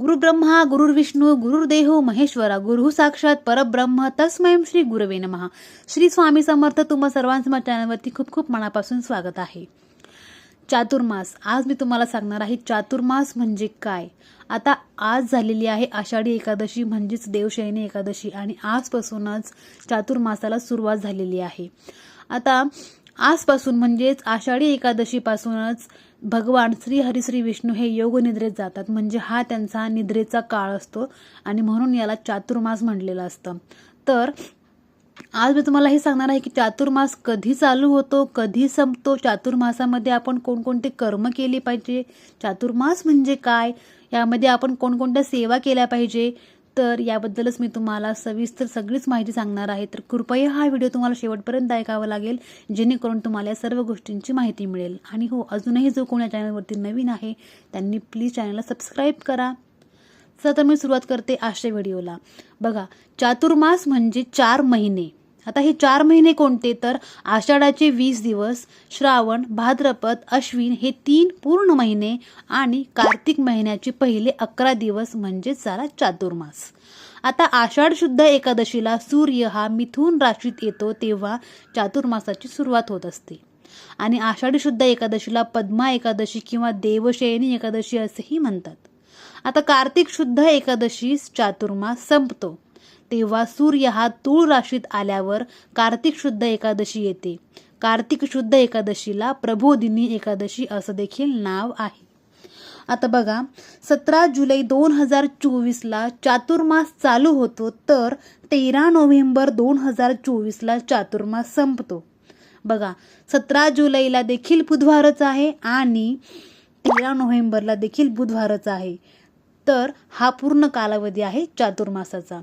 गुरुब्रह्मा गुरुर्विष्णू गुरुर्देहो महेश्वरा गुरु साक्षात परब्रह्म तस्मयम श्री गुरवे नमः. श्री स्वामी समर्थ तुम्हा सर्वांचं माझ्या चॅनलवरती खूप खूप मनापासून स्वागत आहे. चातुर्मास. आज मी तुम्हाला सांगणार आहे चातुर्मास म्हणजे काय? आता आज झालेली आहे आषाढी एकादशी म्हणजेच देवशयनी एकादशी आणि आजपासूनच चातुर्मासाला सुरुवात झालेली आहे. आता आजपासून म्हणजेच आषाढी एकादशीपासूनच भगवान श्री हरिश्री विष्णू हे योग निद्रेत जातात. म्हणजे हा त्यांचा निद्रेचा काळ असतो आणि म्हणून याला चातुर्मास म्हणलेलं असतं. तर आज मी तुम्हाला हे सांगणार आहे की चातुर्मास कधी चालू होतो कधी संपतो चातुर्मासामध्ये आपण कोणकोणते कर्म केले पाहिजे चातुर्मास म्हणजे काय यामध्ये आपण कोणकोणत्या सेवा केल्या पाहिजे तर याबद्दलच मी तुम्हाला सविस्तर सगळीच माहिती सांगणार आहे. तर कृपया हा व्हिडिओ तुम्हाला शेवटपर्यंत ऐकावा लागेल जेणेकरून तुम्हाला या सर्व गोष्टींची माहिती मिळेल. आणि हो अजूनही जो कोण या चॅनलवरती नवीन आहे त्यांनी प्लीज चॅनलला सबस्क्राईब करा. चला तर मी सुरुवात करते आजच्या व्हिडिओला. बघा चातुर्मास म्हणजे चार महिने. आता हे चार महिने कोणते? तर आषाढाचे वीस दिवस श्रावण भाद्रपद अश्विन हे तीन पूर्ण महिने आणि कार्तिक महिन्याचे पहिले अकरा दिवस म्हणजेच झाला चातुर्मास. आता आषाढ शुद्ध एकादशीला सूर्य हा मिथून राशीत येतो तेव्हा चातुर्मासाची सुरुवात होत असते. आणि आषाढी शुद्ध एकादशीला पद्मा एकादशी किंवा देवशयनी एकादशी असेही म्हणतात. आता कार्तिक शुद्ध एकादशी चातुर्मास संपतो. तेव्हा सूर्य हा तूळ राशीत आल्यावर कार्तिक शुद्ध एकादशी येते. कार्तिक शुद्ध एकादशीला प्रबोधिनी एकादशी असं देखील नाव आहे. आता बघा सतरा जुलै दोन हजार चोवीसला चातुर्मास चालू होतो तर तेरा नोव्हेंबर दोन हजार चोवीसला चातुर्मास संपतो. बघा सतरा जुलैला देखील बुधवारच आहे आणि तेरा नोव्हेंबरला देखील बुधवारच आहे. तर हा पूर्ण कालावधी आहे चातुर्मासाचा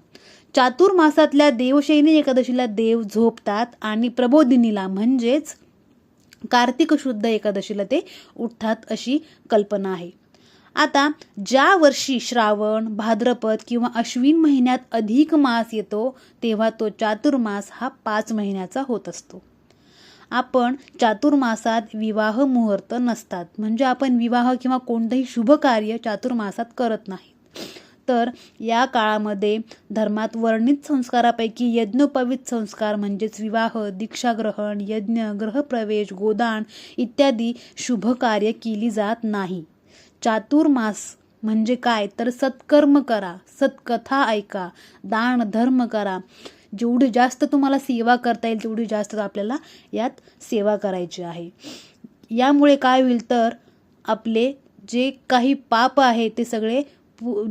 चातुर्मासातल्या देवशैनी एकादशीला देव झोपतात आणि प्रबोधिनीला म्हणजेच कार्तिक शुद्ध एकादशीला ते उठतात अशी कल्पना आहे. आता ज्या वर्षी श्रावण भाद्रपद किंवा अश्विन महिन्यात अधिक मास येतो तेव्हा तो चातुर्मास हा पाच महिन्याचा होत असतो. आपण चातुर्मासात विवाह मुहूर्त नसतात. म्हणजे आपण विवाह किंवा कोणतंही शुभ कार्य चातुर्मासात करत नाही. तर या काळामध्ये धर्मात वर्णित संस्कारापैकी यज्ञोपवित संस्कार म्हणजेच विवाह दीक्षाग्रहण यज्ञ ग्रहप्रवेश गोदान इत्यादी शुभ कार्य केली जात नाही. चातुर्मास म्हणजे काय? तर सत्कर्म करा सत्कथा ऐका दान धर्म करा. जेवढी जास्त तुम्हाला सेवा करता येईल तेवढी जास्त आपल्याला यात सेवा करायची आहे. यामुळे काय होईल तर आपले जे काही पाप आहे ते सगळे पु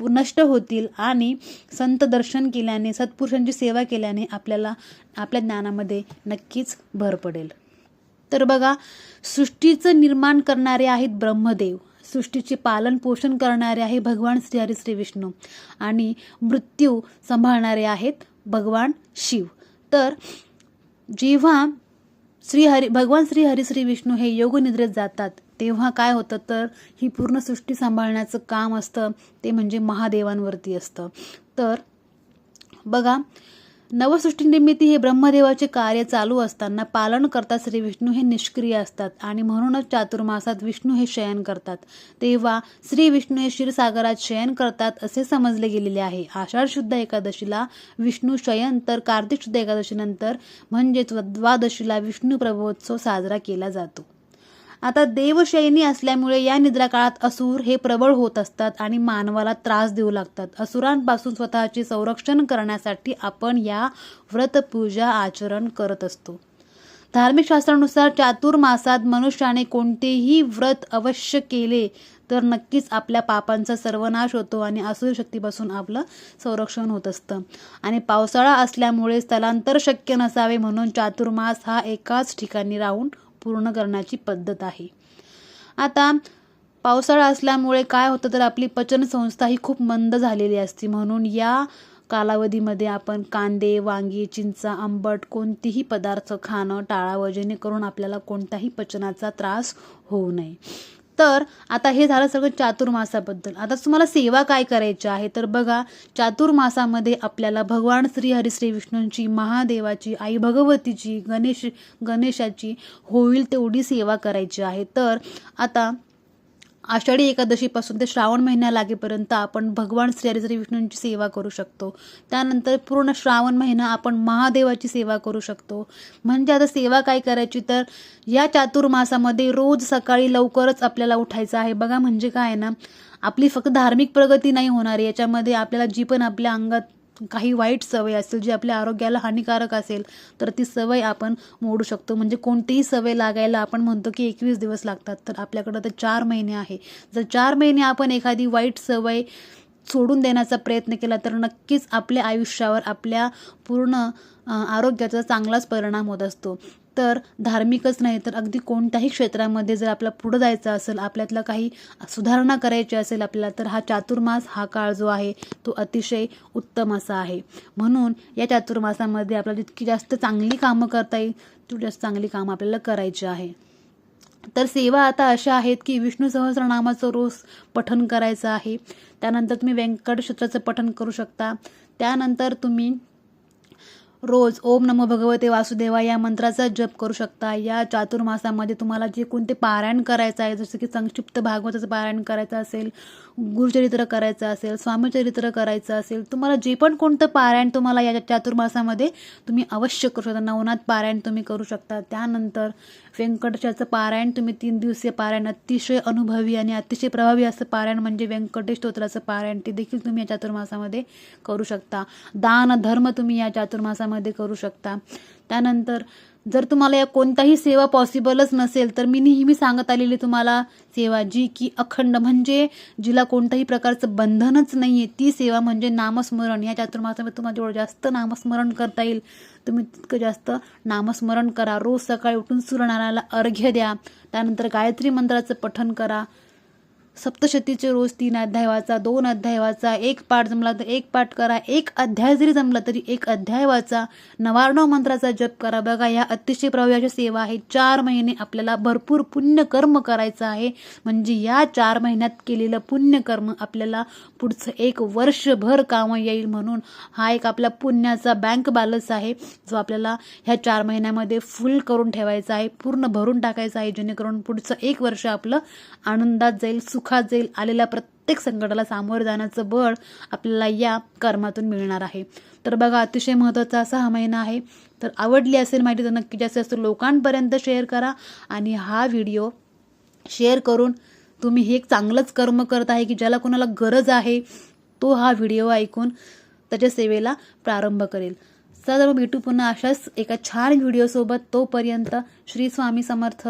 नष्ट होतील आणि संत दर्शन केल्याने सत्पुरुषांची सेवा केल्याने आपल्याला आपल्या ज्ञानामध्ये नक्कीच भर पडेल. तर बघा सृष्टीचं निर्माण करणारे आहेत ब्रह्मदेव. सृष्टीचे पालन पोषण करणारे आहे भगवान श्री हरी श्री विष्णू. आणि मृत्यू सांभाळणारे आहेत भगवान शिव. तर जेव्हा श्री हरी भगवान श्री हरी श्री विष्णू हे योगनिद्रेत जातात तेव्हा काय होतं? तर ही पूर्ण सृष्टी सांभाळण्याचं काम असतं ते म्हणजे महादेवांवरती असतं. तर बघा नवसृष्टी निर्मिती हे ब्रह्मदेवाचे कार्य चालू असताना पालन करता श्री विष्णू हे निष्क्रिय असतात आणि म्हणूनच चातुर्मासात विष्णू हे शयन करतात. तेव्हा श्री विष्णू हे क्षीरसागरात शयन करतात असे समजले गेलेले आहे. आषाढ शुद्ध एकादशीला विष्णू शयन तर कार्तिक शुद्ध एकादशीनंतर म्हणजेच द्वादशीला विष्णू प्रभोत्सव साजरा केला जातो. आता देवशयनी असल्यामुळे या निद्रा काळात असुर हे प्रबळ होत असतात आणि मानवाला त्रास देऊ लागतात. असुरांपासून स्वतःचे संरक्षण करण्यासाठी आपण या व्रतपूजा आचरण करत असतो. धार्मिक शास्त्रानुसार चातुर्मासात मनुष्याने कोणतेही व्रत अवश्य केले तर नक्कीच आपल्या पापांचा सर्वनाश होतो आणि असुर शक्तीपासून आपलं संरक्षण होत असतं. आणि पावसाळा असल्यामुळे स्थलांतर शक्य नसावे म्हणून चातुर्मास हा एकाच ठिकाणी राहून पूर्ण करण्याची पद्धत आहे. आता पावसाळा असल्यामुळे काय होतं तर आपली पचनसंस्था ही खूप मंद झालेली असते. म्हणून या कालावधीमध्ये आपण कांदे वांगी चिंचा आंबट कोणतेही पदार्थ खाणं टाळावं जेणेकरून आपल्याला कोणताही पचनाचा त्रास होऊ नये. तर आता हे झालं सगळं चातुर्मासाबद्दल. आता तुम्हाला सेवा काय करायची आहे? तर बघा चातुर्मासामध्ये आपल्याला भगवान श्री हरी श्री विष्णूंची महादेवाची आई भगवतीची गणेश गणेशाची होईल तेवढी सेवा करायची आहे. तर आता आषाढी एकादशीपासून ते श्रावण महिन्या लागेपर्यंत आपण भगवान श्री हरी श्री विष्णूंची सेवा करू शकतो. त्यानंतर पूर्ण श्रावण महिना आपण महादेवाची सेवा करू शकतो. म्हणजे आता सेवा काय करायची तर या चातुर्मासामध्ये रोज सकाळी लवकरच आपल्याला उठायचं आहे. बघा म्हणजे काय आहे ना आपली फक्त धार्मिक प्रगती नाही होणार आहे. याच्यामध्ये आपल्याला जी पण आपल्या अंगात काही वाईट सवय असेल जी आपल्या आरोग्याला हानिकारक असेल तर ती सवय आपण मोडू शकतो. म्हणजे कोणतीही सवय लागायला आपण म्हणतो की एकवीस दिवस लागतात तर आपल्याकडं तर चार महिने आहे. जर चार महिने आपण एखादी वाईट सवय सोडून देण्याचा प्रयत्न केला तर नक्कीच आपल्या आयुष्यावर आपल्या पूर्ण आरोग्याचा चांगलाच परिणाम होत असतो. तर धार्मिकच नाही तर अगदी कोणत्याही क्षेत्रामध्ये जर आपला पुढं जायचं असेल आपल्यातला काही सुधारणा करायची असेल आपल्याला तर हा चातुर्मास हा काळ जो आहे तो अतिशय उत्तम असा आहे. म्हणून या चातुर्मासामध्ये आपल्याला जितकी जास्त चांगली कामं करता येईल तेवढी जास्त चांगली कामं आपल्याला करायची आहे. तर सेवा आता अशा आहेत की विष्णू सहस्रनामाचं रोज पठन करायचं आहे. त्यानंतर तुम्ही व्यंकट क्षेत्राचं पठन करू शकता. त्यानंतर तुम्ही रोज ओम नमो भगवते वासुदेवा या मंत्राचा जप करू शकता. या चातुर्मासामध्ये तुम्हाला जे कोणते पारायण करायचं आहे जसं की संक्षिप्त भागवताचं पारायण करायचं असेल गुरुचरित्र करायचं असेल स्वामीचरित्र करायचं असेल तुम्हाला जे पण कोणतं पारायण तुम्हाला या चातुर्मासामध्ये तुम्ही अवश्य करू शकता. नवनाथ पारायण तुम्ही करू शकता. त्यानंतर व्यंकटेशाचं पारायण तुम्ही तीन दिवसीय पारायण अतिशय अनुभवी आणि अतिशय प्रभावी असं पारायण म्हणजे व्यंकटेश स्तोत्राचं पारायण. ते देखील तुम्ही या चातुर्मासामध्ये करू शकता. दान धर्म तुम्ही या चातुर्मासामध्ये करू शकता. त्यानंतर जर तुम्हाला या कोणताही सेवा पॉसिबलच नसेल तर मी नेहमी सांगत आलेली तुम्हाला सेवा जी की अखंड म्हणजे जिला कोणत्याही प्रकारचं बंधनच नाही आहे ती सेवा म्हणजे नामस्मरण. या चातुर्मासामध्ये तुम्हाला जेवढं जास्त नामस्मरण करता येईल तुम्ही तितकं जास्त नामस्मरण करा. रोज सकाळी उठून सूर्यनारायणाला अर्घ्य द्या. त्यानंतर गायत्री मंत्राचं पठन करा. सप्तशतीचे रोज तीन अध्याय वाचा दोन अध्याय वाचा एक पाठ जमला तर एक पाठ करा एक अध्याय जरी जमला तरी एक अध्याय वाचा नवार्णव मंत्राचा जप करा. बघा ह्या अतिशय प्रभावी सेवा आहे चार महिने आपल्याला भरपूर पुण्यकर्म करायचं आहे. म्हणजे या चार महिन्यात केलेलं पुण्यकर्म आपल्याला पुढचं एक वर्षभर कामं येईल म्हणून हा एक आपला पुण्याचा बँक बॅलन्स आहे. जो आपल्याला ह्या चार महिन्यामध्ये फुल करून ठेवायचा आहे पूर्ण भरून टाकायचा आहे जेणेकरून पुढचं एक वर्ष आपलं आनंदात जाईल सुख दुःखात जाईल आलेल्या प्रत्येक संकटाला सामोरं जाण्याचं बळ आपल्याला या कर्मातून मिळणार आहे. तर बघा अतिशय महत्त्वाचा असा हा महिना आहे. तर आवडली असेल माहिती तर नक्की जास्तीत जास्त लोकांपर्यंत शेअर करा आणि हा व्हिडिओ शेअर करून तुम्ही हे एक चांगलंच कर्म करत आहे की ज्याला कोणाला गरज आहे तो हा व्हिडिओ ऐकून त्याच्या सेवेला प्रारंभ करेल. चला तर मग भेटू पुन्हा अशाच एका छान व्हिडिओसोबत तोपर्यंत श्री स्वामी समर्थ.